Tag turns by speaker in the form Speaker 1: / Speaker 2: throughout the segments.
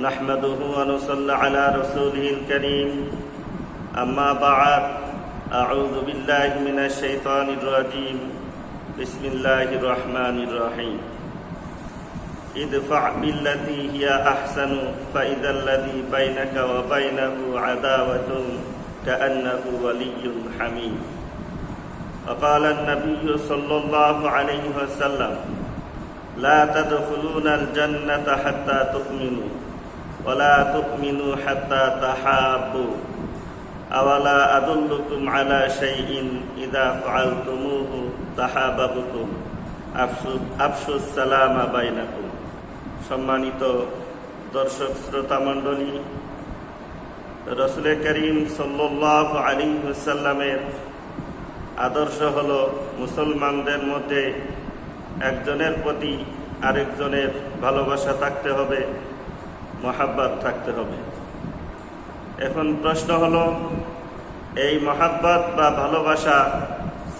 Speaker 1: نحمده ونصلي على رسوله الكريم. أما بعد أعوذ بالله من الشيطان الرجيم. بسم الله الرحمن الرحيم. ادفع بالتي هي أحسن فإذا الذي بينك وبينه عداوة كأنه ولي حميم. وقال النبي صلى الله عليه وسلم لا تدخلون الجنة حتى تؤمنوا. ولا تؤمنوا حتى تحابوا أولا أدلكم على شيء إذا فعلتموه تحاببتم أفشوا السلام بينكم সম্মানিত দর্শক শ্রোতা মণ্ডলী রসুল করিম সাল্লাহ আলী হুসাল্লামের আদর্শ হল মুসলমানদের মধ্যে একজনের প্রতি আরেকজনের ভালোবাসা থাকতে হবে মহাব্বাত থাকতে হবে। এখন প্রশ্ন হল, এই মহাব্বাত বা ভালোবাসা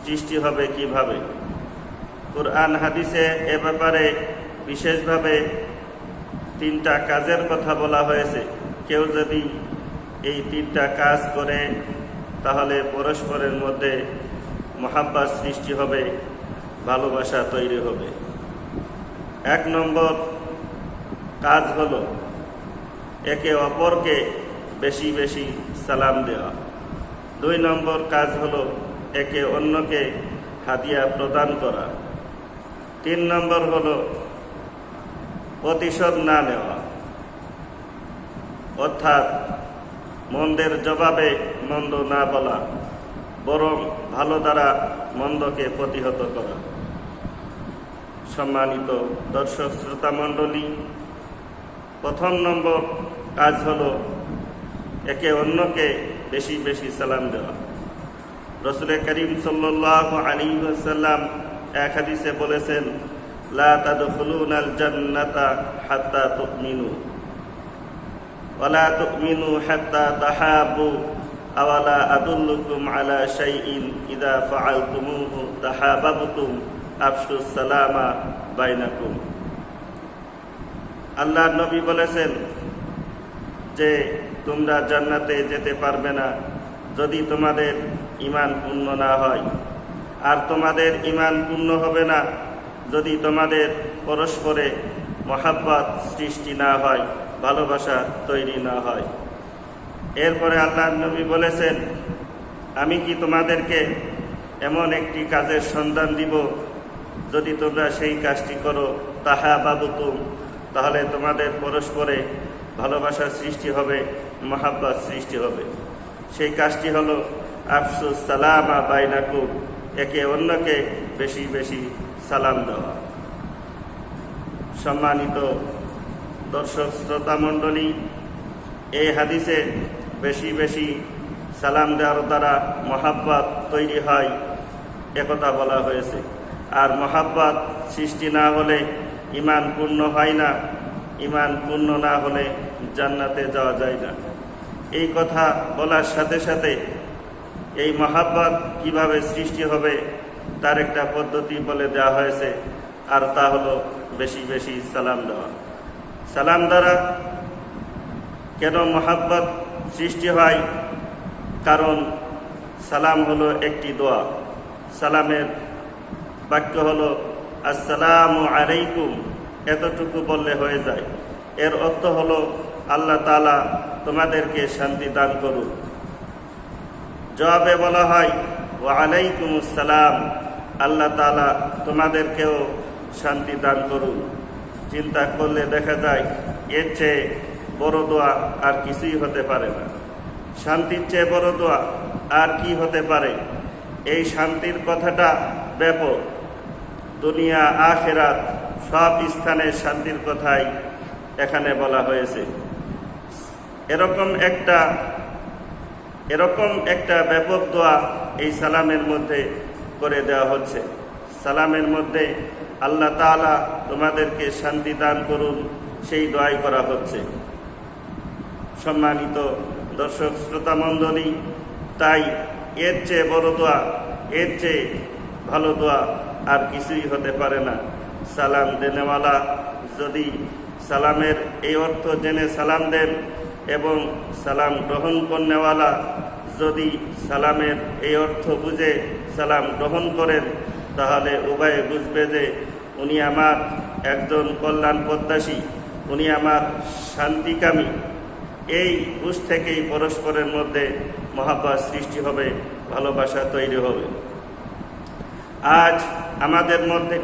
Speaker 1: সৃষ্টি হবে কীভাবে? কোরআন হাদিসে এ ব্যাপারে বিশেষভাবে তিনটা কাজের কথা বলা হয়েছে। কেউ যদি এই তিনটা কাজ করে, তাহলে পরস্পরের মধ্যে মহাব্বাত সৃষ্টি হবে, ভালোবাসা তৈরি হবে। এক নম্বর কাজ হলো একে অপরকে বেশি বেশি সালাম দেওয়া। দুই নম্বর কাজ হলো একে অন্যকে হাদিয়া প্রদান করা। তিন নম্বর হলো প্রতিশোধ না নেওয়া। অর্থাৎ মন্দের জবাবে মন্দ না বলা, বরং ভালো দ্বারা মন্দকে প্রতিহত করা। সম্মানিত দর্শক শ্রোতা মণ্ডলী প্রথম নম্বর কাজ হল একে অন্যকে বেশি বেশি সালাম দেওয়া। রসুল করিম সাল্লাহ আলী সাল্লাম এক হাদিসে বলেছেন, লা ওয়ালা তুমিনু আওয়ালা আদুল্লুকুম আলা ইদা সালামা বাইনাকুম। আল্লাহ নবী বলেছেন যে তোমরা জান্নাতে যেতে পারবে না যদি তোমাদের ইমান পূর্ণ না হয়। আর তোমাদের ইমান পূর্ণ হবে না যদি তোমাদের পরস্পরে মহাব্বত সৃষ্টি না হয়, ভালোবাসা তৈরি না হয়। এরপরে আল্লাহ নবী বলেছেন, আমি কি তোমাদেরকে এমন একটি কাজের সন্ধান দিব? যদি তোমরা সেই কাজটি করো, তাহা বাবুতুম তাহলে তোমাদের পরস্পরে ভালোবাসার সৃষ্টি হবে, মহাব্বাত সৃষ্টি হবে। সেই কাজটি হলো আফসুস সালামা বাইনাকুম, একে অন্যকে বেশি বেশি সালাম দেওয়া। সম্মানিত দর্শক শ্রোতা মণ্ডলী, এই হাদিসে বেশি বেশি সালাম দেওয়ার দ্বারা মহাব্বাত তৈরি হয়, একথা বলা হয়েছে। আর মহাব্বাত সৃষ্টি না হলে ইমান পূর্ণ হয় না, ইমান পূর্ণ না হলে জান্নাতে যাওয়া যায় না। এই কথা বলার সাথে সাথে এই মহাব্বাত কীভাবে সৃষ্টি হবে, তার একটা পদ্ধতি বলে দেওয়া হয়েছে, আর তা হলো বেশি বেশি সালাম দেওয়া। সালাম দ্বারা কেন মহাব্বত সৃষ্টি হয়? কারণ সালাম হলো একটি দোয়া। সালামের বাক্য হলো আসসালামু আলাইকুম। এতটুকু বললে হয়ে যায়। এর অর্থ হলো, আল্লাহ তালা তোমাদেরকে শান্তি দান করুক। জবাবে বলা হয় ও আলাইকুম আসসালাম আল্লাহ তালা তোমাদেরকেও শান্তি দান করুন। চিন্তা করলে দেখা যায়, এর চেয়ে বড় দোয়া আর কিছুই হতে পারে না। শান্তির চেয়ে বড় দোয়া আর কি হতে পারে? এই শান্তির কথাটা ব্যাপক। দুনিয়া, আখেরাত, সব স্থানে শান্তির কথাই এখানে বলা হয়েছে। এরকম একটা এরকম একটা ব্যাপক দোয়া এই সালামের মধ্যে করে দেওয়া হচ্ছে। সালামের মধ্যে আল্লাহ তালা তোমাদেরকে শান্তি দান করুন, সেই দোয়াই করা হচ্ছে। সম্মানিত দর্শক, শ্রোতা মণ্ডলী, তাই এর চেয়ে বড় দোয়া, এর চেয়ে ভালো দোয়া আর কিছুই হতে পারে না। সালাম দেনেওয়ালা, যদি সালামের এই অর্থ জেনে সালাম দেন এবং সালাম গ্রহণ করনেওয়ালা, যদি সালামের এই অর্থ বুঝে সালাম গ্রহণ করেন, তাহলে উভয়ে বুঝবে যে উনি আমার একজন কল্যাণ প্রত্যাশী, উনি আমার শান্তিকামী। এই বুঝ থেকেই পরস্পরের মধ্যে মহাব্বাস সৃষ্টি হবে, ভালোবাসা তৈরি হবে। আজ আমাদের মধ্যে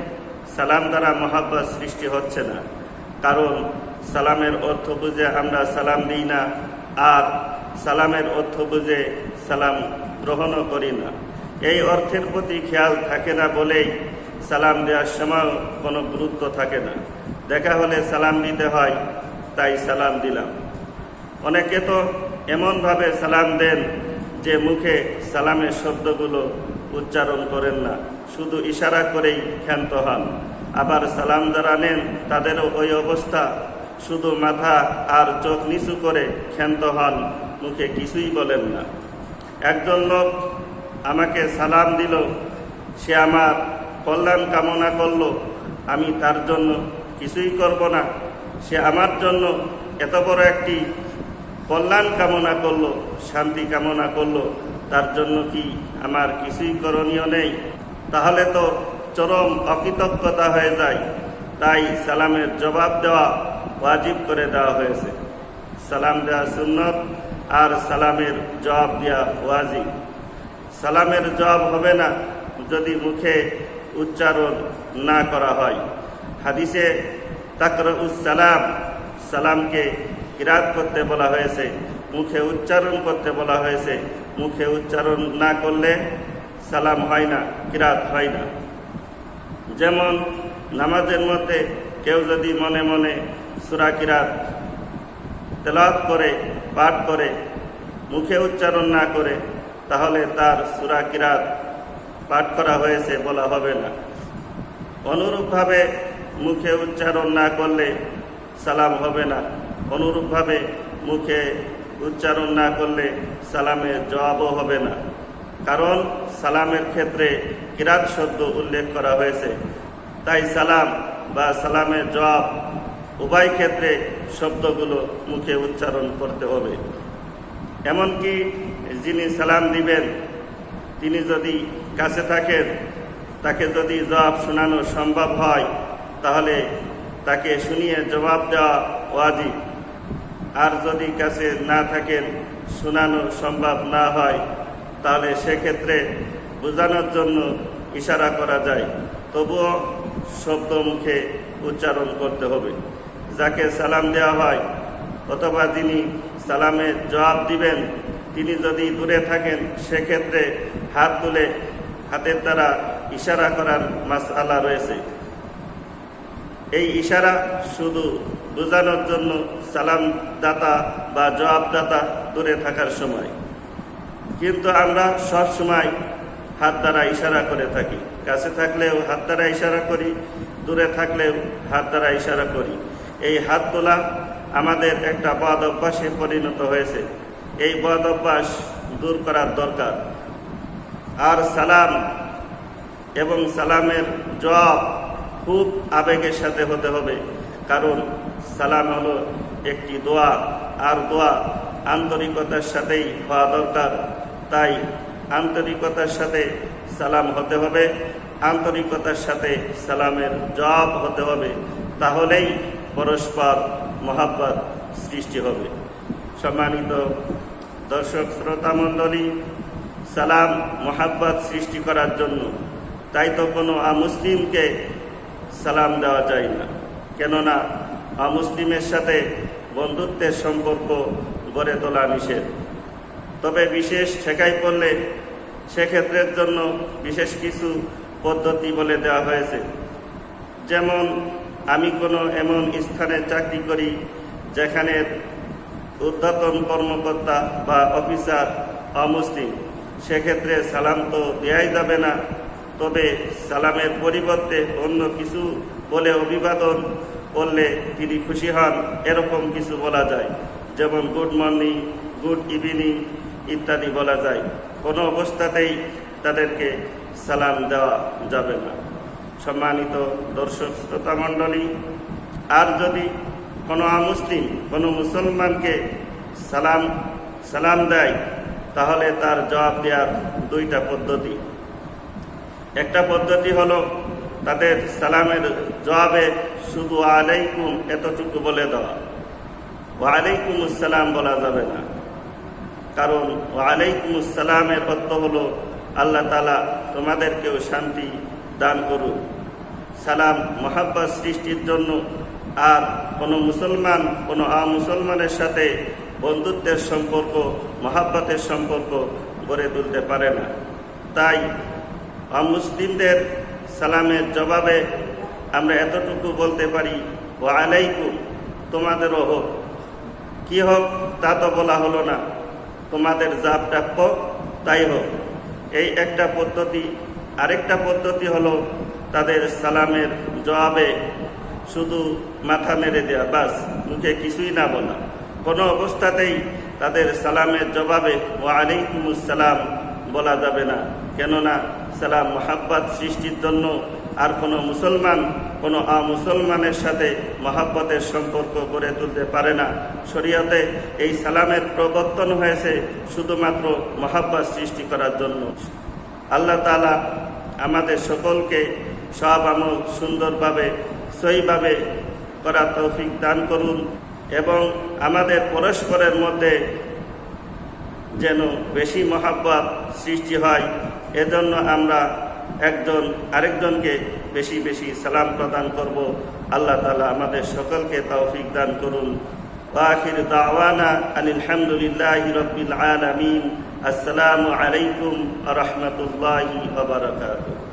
Speaker 1: সালাম দ্বারা মহাব্বাস সৃষ্টি হচ্ছে না। কারণ সালামের অর্থ বুঝে আমরা সালাম দিই না, আর সালামের অর্থ বুঝে সালাম গ্রহণও করি না। এই অর্থের প্রতি খেয়াল থাকে না বলেই সালাম দেওয়ার সময় কোনো গুরুত্ব থাকে না। দেখা হলে সালাম দিতে হয়, তাই সালাম দিলাম। অনেকে তো এমনভাবে সালাম দেন যে মুখে সালামের শব্দগুলো উচ্চারণ করেন না। শুধু ইশারা করেই ক্ষান্ত হন। আবার সালাম যারা নেন তাদেরও ওই অবস্থা। শুধু মাথা আর চোখ নিচু করে ক্ষান্ত হন, মুখে কিছুই বলেন না। একজন লোক আমাকে সালাম দিল, সে আমার কল্যাণ কামনা করল, আমি তার জন্য কিছুই করব না। সে আমার জন্য এত বড় একটি কল্যাণ কামনা করল, শান্তি কামনা করল, তার জন্য কি আমার কিছুই করণীয় নেই? তাহলে তো চরম অকৃতজ্ঞতা হয়ে যায়। তাই সালামের জবাব দেওয়া ওয়াজিব করে দেওয়া হয়েছে। সালাম দেওয়া সুন্নত আর সালামের জবাব দেওয়া ওয়াজিব। সালামের জবাব হবে না যদি মুখে উচ্চারণ না করা হয়। হাদিসে তাকর সালাম, সালামকে কিরাত করতে বলা হয়েছে, মুখে উচ্চারণ করতে বলা হয়েছে, মুখে উচ্চারণ না করলে সালাম হয় না, কিরাত হয় না। যেমন নামাজের মধ্যে কেউ যদি মনে মনে সুরা কিরাত তেলাওয়াত করে, পাঠ করে, মুখে উচ্চারণ না করে, তাহলে তার সুরা কিরাত পাঠ করা হয়েছে বলা হবে না। অনুরূপভাবে মুখে উচ্চারণ না করলে সালাম হবে না। অনুরূপভাবে মুখে উচ্চারণ না করলে সালামের জবাবও হবে না। কারণ সালামের ক্ষেত্রে কিরাত শব্দ উল্লেখ করা হয়েছে। তাই সালাম বা সালামের জবাব উভয় ক্ষেত্রে শব্দগুলো মুখে উচ্চারণ করতে হবে। এমনকি যিনি সালাম দিবেন, তিনি যদি কাছে থাকেন, তাকে যদি জবাব শোনানো সম্ভব হয়, তাহলে তাকে শুনিয়ে জবাব দেওয়া ওয়াজিব। আর যদি কাছে না থাকেন, শোনানো সম্ভব না হয় তাহলে সেক্ষেত্রে বোঝানোর জন্য ইশারা করা যায়। তবুও শব্দ মুখে উচ্চারণ করতে হবে। যাকে সালাম দেওয়া হয় অথবা যিনি সালামের জবাব দিবেন, তিনি যদি দূরে থাকেন, সেক্ষেত্রে হাত তুলে হাতের দ্বারা ইশারা করার মাসআলা রয়েছে। এই ইশারা শুধু বোঝানোর জন্য সালাম দাতা বা জবাবদাতা দূরে থাকার সময়। কিন্তু আমরা সব সময় হাত দ্বারা ইশারা করে থাকি। কাছে থাকলেও হাত দ্বারা ইশারা করি, দূরে থাকলেও হাত দ্বারা ইশারা করি। এই হাত তোলা আমাদের একটা বদ অভ্যাসে পরিণত হয়েছে। এই বদ অভ্যাস দূর করার দরকার। আর সালাম এবং সালামের জবাব খুব আবেগের সাথে হতে হবে। কারণ সালাম হলো একটি দোয়া, আর দোয়া আন্তরিকতার সাথেই হওয়া দরকার। তাই আন্তরিকতার সাথে সালাম হতে হবে। আন্তরিকতার সাথে সালামের জবাব হতে হবে। তাহলেই পরস্পর মহাব্বত সৃষ্টি হবে। সম্মানিত দর্শক, শ্রোতা মণ্ডলী, সালাম, মহাব্বত সৃষ্টি করার জন্য তাই তো কোনো আমুসলিমকে সালাম দেওয়া যায় না। কেননা অমুসলিমের সাথে বন্ধুত্বের সম্পর্ক গড়ে তোলা নিষেধ। তবে বিশেষ ঠেকাই পড়লে সেক্ষেত্রের জন্য বিশেষ কিছু পদ্ধতি বলে দেওয়া হয়েছে। যেমন, আমি কোনো এমন স্থানে চাকরি করি যেখানে ঊর্ধ্বতন কর্মকর্তা বা অফিসার অমুসলিম। সেক্ষেত্রে সালাম তো দেওয়াই যাবে না। তবে সালামের পরিবর্তে অন্য কিছু বলে অভিবাদন করলে তিনি খুশি হন, এরকম কিছু বলা যায়। যেমন, গুড মর্নিং, গুড ইভিনিং ইত্যাদি বলা যায়। কোনো অবস্থাতেই তাদেরকে সালাম দেওয়া যাবে না। সম্মানিত দর্শক শ্রোতা মণ্ডলী, আর যদি কোনো অমুসলিম, কোনো মুসলমানকে সালাম সালাম দেয়, তাহলে তার জবাব দেওয়ার দুইটা পদ্ধতি। একটা পদ্ধতি হলো তাদের সালামের জবাবে শুধু আলাইকুম এতটুকু বলে দেওয়া। ওয়ালাইকুম আসসালাম বলা যাবে না। কারণ ওয়ালাইকুম আসসালামের অর্থ হলো, আল্লাহ তালা তোমাদেরকেও শান্তি দান করুক। সালাম, মহাব্বাত সৃষ্টির জন্য আর কোনো মুসলমান, কোনো মুসলমানের সাথে বন্ধুত্বের সম্পর্ক, মহাব্বতের সম্পর্ক গড়ে তুলতে পারে না। তাই অমুসলিমদের সালামের জবাবে আমরা এতটুকু বলতে পারি ও আলাইকুম, তোমাদেরও হোক। কী হোক তা তো বলা হলো না। তোমাদের যা প্রাপ্য তাই হোক। এই একটা পদ্ধতি, আরেকটা পদ্ধতি হলো তাদের সালামের জবাবে শুধু মাথা মেরে দেওয়া বাস, মুখে কিছুই না বলা। কোনো অবস্থাতেই তাদের সালামের জবাবে ও আলাইকুমুসালাম বলা যাবে না। কেননা সালাম মোহাব্বত সৃষ্টির জন্য আর কোনো মুসলমান কোনো মুসলমানের সাথে মহাব্বতের সম্পর্ক গড়ে তুলতে পারে না। শরীয়তে এই সালামের প্রবর্তন হয়েছে শুধুমাত্র মহাব্বত সৃষ্টি করার জন্য। আল্লাহ তালা আমাদের সকলকে সব আমল সুন্দরভাবে সইভাবে করা তৌফিক দান করুন এবং আমাদের পরস্পরের মধ্যে যেন বেশি মহাব্বত সৃষ্টি হয়। এজন্য আমরা একজন, আরেকজনকে বেশি বেশি সালাম প্রদান করব। আল্লাহ তালা আমাদের সকলকে তৌফিক দান করুন। আখির দাওয়ানা আলহামদুলিল্লাহ রবিল আলমিন। আসসালামু আলাইকুম রহমতুল্লাহি